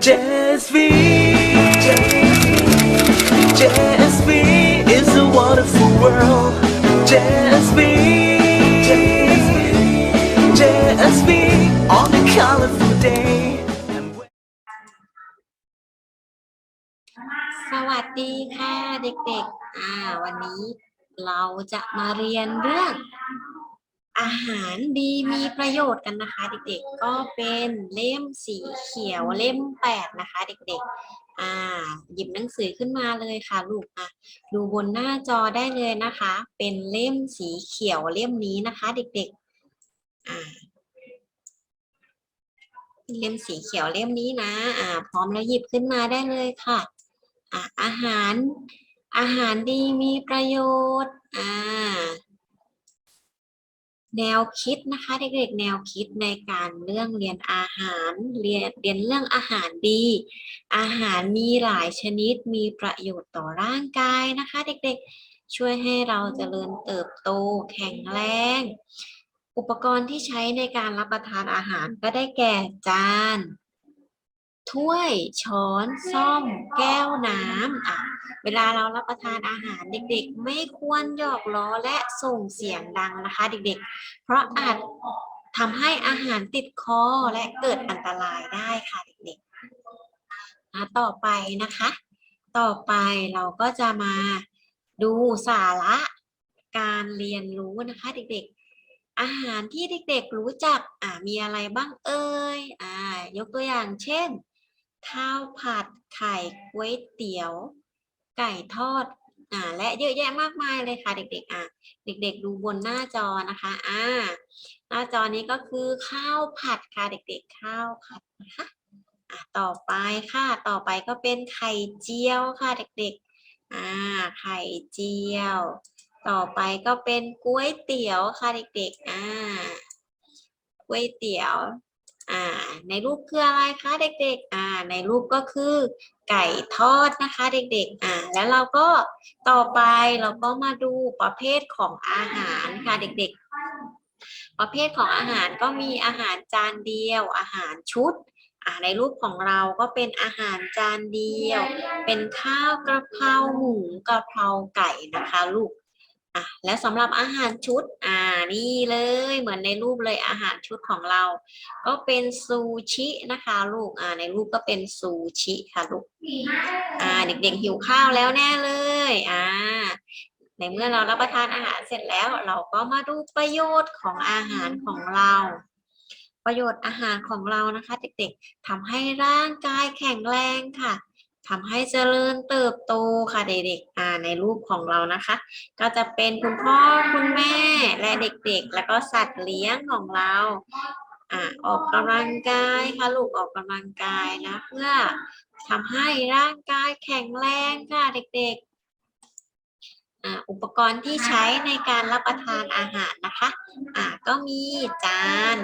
JSV JSV is a wonderful world JSV JSV on a colorful day สวัสดีค่ะเด็กๆ อ่า วันนี้เราจะมาเรียนเรื่อง อาหารดีมีประโยชน์กันนะคะ เด็กๆ ก็เป็นเล่มสีเขียวเล่มแปดนะคะ เด็กๆ อ่า หยิบหนังสือขึ้นมาเลยค่ะลูกอะดูบนหน้าจอได้เลยนะคะ เป็นเล่มสีเขียวเล่มนี้นะคะ เด็กๆ อ่าเล่มสีเขียวเล่มนี้นะ อ่า พร้อมแล้วหยิบขึ้นมาได้เลยค่ะ อะอาหาร อาหารดีมีประโยชน์ อ่า แนวคิดนะคะเด็กๆแนวคิดในการเรื่องเรียนอาหารเรียนเรียนเรื่องอาหารดี อาหารมีหลายชนิดมีประโยชน์ต่อร่างกายนะคะ เด็กๆช่วยให้เราเจริญเติบโตแข็งแรง อุปกรณ์ที่ใช้ในการรับประทานอาหารก็ได้แก่จาน ถ้วยช้อนซ่อม แก้วน้ำอะเวลาเรารับประทานอาหารเด็กๆ ไม่ควรหยอกล้อและส่งเสียงดังนะคะ เด็กๆ เพราะอาจทำให้อาหารติดคอและเกิดอันตรายได้ค่ะเด็กๆอะต่อไปนะคะ ต่อไปเราก็จะมาดูสาระการเรียนรู้นะคะ เด็กๆ อาหารที่เด็กๆรู้จักอ่ามีอะไรบ้างเอ่ยอ่ายกตัวอย่างเช่น ข้าวผัดไข่ก๋วยเตี๋ยว ไก่ทอดอ่าและเยอะแยะมากมายเลยค่ะเด็กๆอะเด็ก ๆ ดูบนหน้าจอนะคะอ่าหน้าจอนี้ก็คือข้าวผัดค่ะเด็ก ๆ ข้าวผัดนะคะอะต่อไปค่ะต่อไปก็เป็นไข่เจียวค่ะเด็กๆอ่าไข่เจียว ต่อไปก็เป็นก๋วยเตี๋ยวค่ะเด็กๆอ่าก๋วยเตี๋ยว ในรูปคืออะไรคะเด็กๆ อ่า ในรูปก็คือ ไก่ทอดนะคะเด็กๆ อ่า แล้วเราก็ต่อไปเราก็มาดูประเภทของอาหารค่ะเด็กๆ ประเภทของอาหารก็มีอาหารจานเดียว อาหารชุดอ่าในรูปของเราก็เป็นอาหารจานเดียว เป็นข้าวกระเพราหมูกระเพราไก่นะคะลูก อะและสำหรับอาหารชุดอ่านี่เลยเหมือนในรูปเลยอาหารชุดของเรา ก็เป็นซูชินะคะลูกอ่าในรูปก็เป็นซูชิค่ะลูกอ่าเด็กๆหิวข้าวแล้วแน่เลยอ่าในเมื่อเรารับประทานอาหารเสร็จแล้ว เราก็มาดูประโยชน์ของอาหารของเรา ประโยชน์อาหารของเรานะคะ เด็กๆทำให้ร่างกายแข็งแรงค่ะ ทำให้เจริญเติบโตค่ะเด็กๆอ่าในรูปของเรานะคะ ก็จะเป็นคุณพ่อคุณแม่และเด็กๆ แล้วก็สัตว์เลี้ยงของเราอ่าออกกำลังกายค่ะลูกออกกำลังกายนะเพื่อทำให้ร่างกายแข็งแรงค่ะเด็กๆอ่าอุปกรณ์ที่ใช้ในการรับประทานอาหารนะคะอ่าก็มีจาน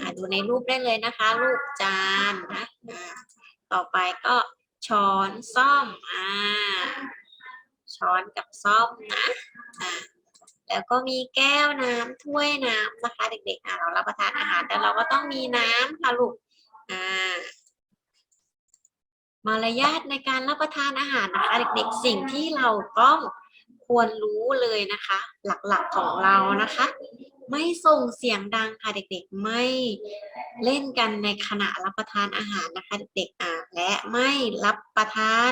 อ่าดูในรูปได้เลยนะคะ รูปจานนะต่อไปก็ ช้อนซ่อมอ่าช้อนกับซ่อมนะอ่าแล้วก็มีแก้วน้ำถ้วยน้ำนะคะ เด็กๆอ่าเรารับประทานอาหารแล้วเราก็ต้องมีน้ำค่ะลูกอ่ามารยาทในการรับประทานอาหารนะคะเด็กๆสิ่งที่เราต้องควรรู้เลยนะคะ หลักๆของเรานะคะ ไม่ส่งเสียงดังค่ะเด็กๆ ไม่เล่นกันในขณะรับประทานอาหารนะคะ เด็กๆอ่าและไม่รับประทาน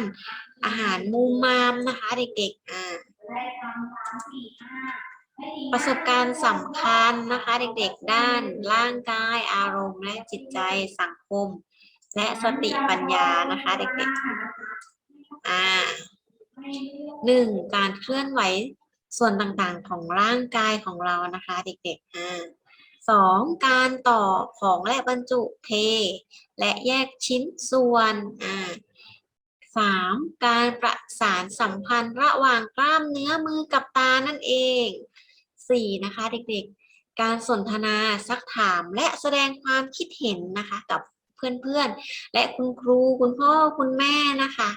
อาหารมุมมามนะคะ เด็กๆอ่าประสบการณ์สำคัญนะคะ เด็กๆ ด้านร่างกายอารมณ์และจิตใจสังคม และสติปัญญานะคะ เด็กๆอ่าหนึ่งการเคลื่อนไหว ส่วนต่างๆของร่างกายของเรานะคะเด็กๆอ่าสองการต่อของและบรรจุเท และแยกชิ้นส่วนอ่าสามการประสานสัมพันธ์ระหว่างกล้ามเนื้อมือกับตานั่นเองสี่นะคะเด็กๆ การสนทนาซักถามและแสดงความคิดเห็นนะคะกับเพื่อนๆ และคุณครูคุณพ่อคุณแม่นะคะ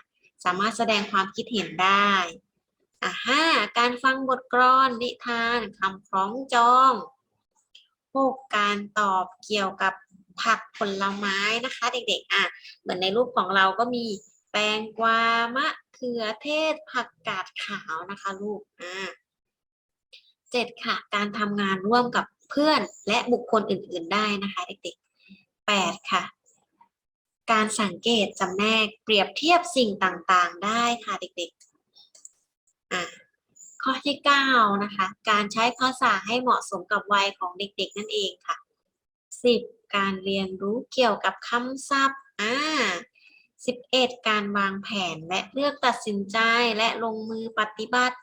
สามารถแสดงความคิดเห็นได้ อะห้าการฟังบทกลอนนิทานคำคล้องจองหกการตอบเกี่ยวกับผักผลไม้นะคะ เด็กๆ อะ เหมือนในรูปของเราก็มีแตงกวามะเขือเทศผักกาดขาวนะคะลูก อ่าเจ็ดค่ะ การทำงานร่วมกับเพื่อนและบุคคลอื่นๆได้นะคะ เด็กๆแปดค่ะ การสังเกตจำแนกเปรียบเทียบสิ่งต่างๆ ได้ค่ะเด็กๆ อะข้อที่เก้านะคะ การใช้ภาษาให้เหมาะสมกับวัยของเด็กๆ นั่นเองค่ะสิบการเรียนรู้เกี่ยวกับคำศัพท์อ่าสิบเอ็ดการวางแผนและเลือกตัดสินใจและลงมือปฏิบัติ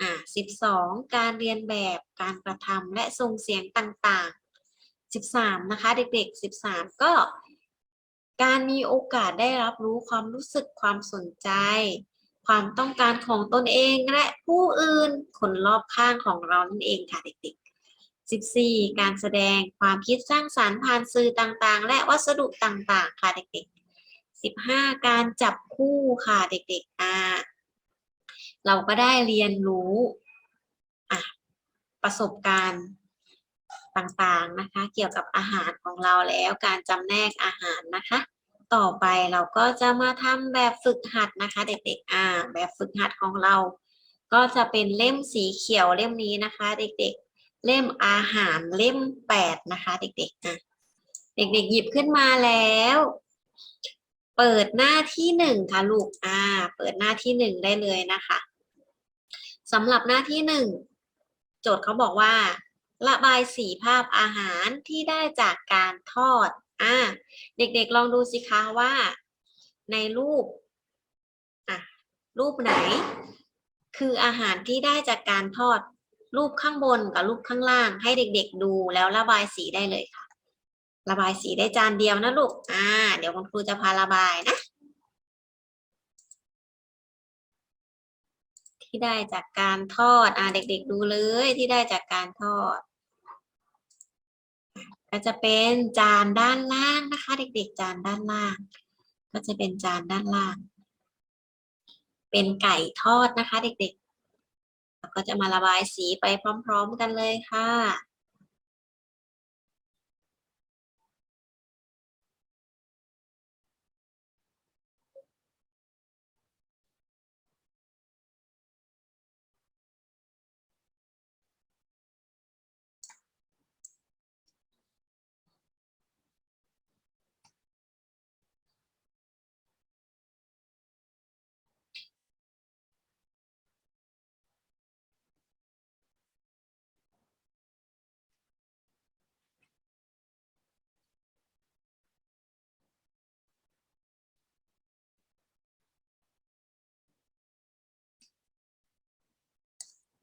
อ่าสิบสองการเรียนแบบการกระทำและส่งเสียงต่างๆสิบสามนะคะ เด็กๆสิบสามก็ การมีโอกาสได้รับรู้ความรู้สึกความสนใจ ความต้องการของตนเองและผู้อื่นคนรอบข้างของเรานั่นเองค่ะเด็กๆ 14 การแสดงความคิดสร้างสรรค์ผ่านสื่อต่างๆ และวัสดุต่างๆ ค่ะเด็กๆ 15 การจับคู่ค่ะเด็กๆอ่าเราก็ได้เรียนรู้อะประสบการณ์ต่างๆนะคะ เกี่ยวกับอาหารของเราแล้วการจำแนกอาหารนะคะ ต่อไปเราก็จะมาทำแบบฝึกหัดนะคะเด็กๆ อ่า แบบฝึกหัดของเรา ก็จะเป็นเล่มสีเขียวเล่มนี้นะคะ เด็กๆ เล่มอาหารเล่มแปดนะคะ เด็กๆอะเด็กๆ หยิบขึ้นมาแล้ว เปิดหน้าที่หนึ่งค่ะลูก อ่า เปิดหน้าที่หนึ่งได้เลยนะคะสำหรับหน้าที่หนึ่งโจทย์เขาบอกว่า ระบายสีภาพอาหารที่ได้จากการทอด อ่าเด็กๆลองดูสิคะว่า ในรูปอะรูปไหน คืออาหารที่ได้จากการทอดรูปข้างบนกับรูปข้างล่าง ให้เด็ก ๆ ดูแล้วระบายสีได้เลยค่ะ ระบายสีได้จานเดียวนะลูกอ่า เดี๋ยวคุณครูจะพาระบายนะ ที่ได้จากการทอดอ่าเด็ก ๆ ดูเลยที่ได้จากการทอด ก็จะเป็นจานด้านล่างนะคะ เด็กๆ จานด้านล่าง ก็จะเป็นจานด้านล่าง เป็นไก่ทอดนะคะ เด็กๆแล้วก็จะมาระบายสีไปพร้อม ๆ กันเลยค่ะ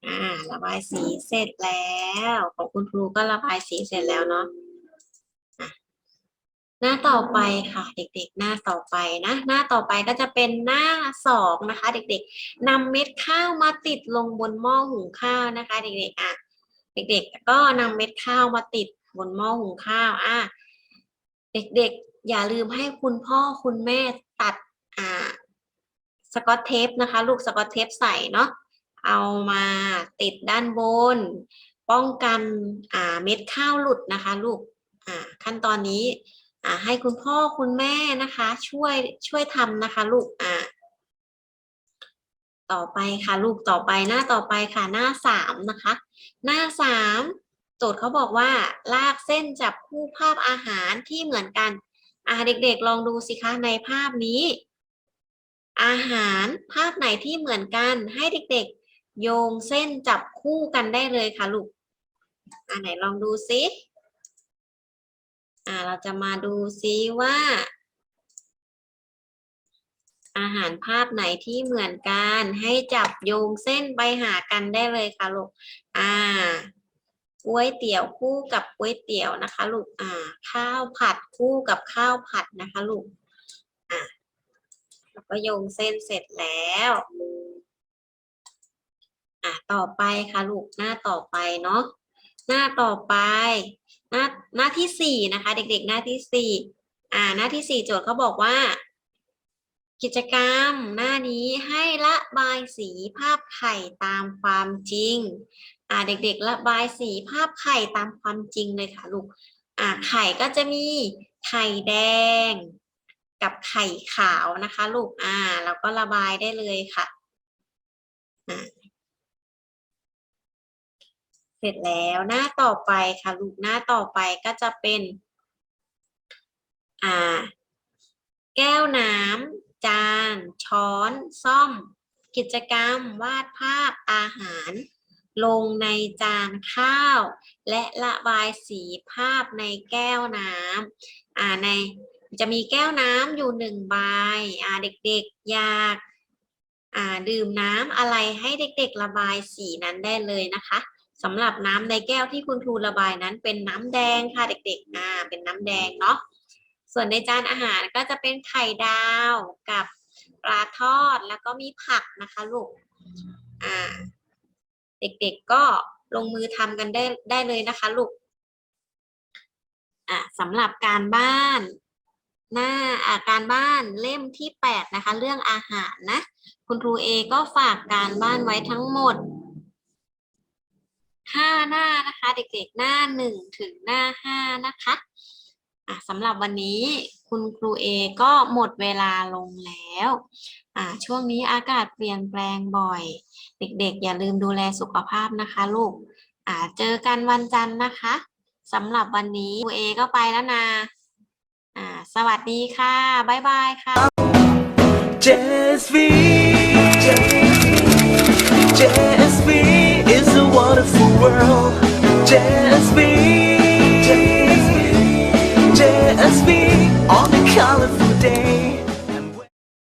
อ่าระบายสีเสร็จแล้วของคุณครูก็ระบายสีเสร็จแล้วเนาะหน้าต่อไปค่ะ เด็กๆ หน้าต่อไปนะ หน้าต่อไปก็จะเป็นหน้าสองนะคะ เด็กๆนำเม็ดข้าวมาติดลงบนหม้อหุงข้าวนะคะ เด็กๆอะเด็กๆ ก็นำเม็ดข้าวมาติดบนหม้อหุงข้าวอะเด็กๆ อย่าลืมให้คุณพ่อคุณแม่ตัดอ่าสกอตเทปนะคะ ลูกสกอตเทปใส่เนาะ เอามาติดด้านบน ป้องกันเม็ดข้าวหลุดนะคะลูกขั้นตอนนี้ให้คุณพ่อคุณแม่นะคะ ช่วยช่วยทำนะคะลูกอ่าต่อไปค่ะลูกต่อไปหน้าต่อไปค่ะหน้าสามนะคะ หน้าสามโจทย์เขาบอกว่าลากเส้นจับคู่ภาพอาหารที่เหมือนกันอ่าเด็กๆลองดูสิคะในภาพนี้ อาหารภาพไหนที่เหมือนกันให้เด็กๆ โยงเส้นจับคู่กันได้เลยค่ะลูก อ่าไหนลองดูซิ อ่าเราจะมาดูซิว่า อาหารภาพไหนที่เหมือนกันให้จับโยงเส้นไปหากันได้เลยค่ะลูก อ่าก๋วยเตี๋ยวคู่กับก๋วยเตี๋ยวนะคะลูก อ่า ข้าวผัดคู่กับข้าวผัดนะคะลูก อ่าแล้วก็โยงเส้นเสร็จแล้ว ต่อไปค่ะลูกหน้าต่อไปเนาะหน้าต่อไปหน้าหน้าที่สี่นะคะ เด็กๆ หน้าที่สี่อ่า หน้าที่สี่โจทย์เขาบอกว่า กิจกรรมหน้านี้ให้ระบายสีภาพไข่ตามความจริง อ่าเด็กๆระบายสีภาพไข่ตามความจริงเลยค่ะลูกอ่าไข่ก็จะมีไข่แดง กับไข่ขาวนะคะ ลูกอ่าเราก็ระบายได้เลยค่ะอ่า เสร็จแล้วหน้าต่อไปค่ะลูกหน้าต่อไปก็จะเป็น อ่า แก้วน้ำจาน ช้อน ซ่อม กิจกรรม วาดภาพอาหาร ลงในจานข้าว และระบายสีภาพในแก้วน้ำอ่าในจะมีแก้วน้ำอยู่หนึ่งใบอ่าเด็กๆ อยากอ่าดื่มน้ำอะไรให้เด็กๆ ระบายสีนั้นได้เลยนะคะ สำหรับน้ำในแก้วที่คุณครูระบายนั้นเป็นน้ำแดงค่ะเด็กๆอ่าเป็นน้ำแดงเนาะส่วนในจานอาหารก็จะเป็นไข่ดาวกับปลาทอดแล้วก็มีผักนะคะลูกอ่าเด็กๆก็ลงมือทำกันได้ได้เลยนะคะลูกอ่าสำหรับการบ้านหน้าอาการบ้านเล่มที่แปดนะคะ เรื่องอาหารนะ คุณครูเอก็ฝากการบ้านไว้ทั้งหมด ห้าหน้านะคะ เด็กๆหน้าหนึ่งถึงหน้าห้านะคะอะสำหรับวันนี้คุณครูเอก็หมดเวลาลงแล้วอ่าช่วงนี้อากาศเปลี่ยนแปลงบ่อย เด็กๆ อย่าลืมดูแลสุขภาพนะคะลูกอ่าเจอกันวันจันทร์นะคะสำหรับวันนี้ครูเอก็ไปแล้วนะอ่าสวัสดีค่ะบ๊ายบายค่ะ JSV wonderful world. Just be, just be, just be on a colorful day.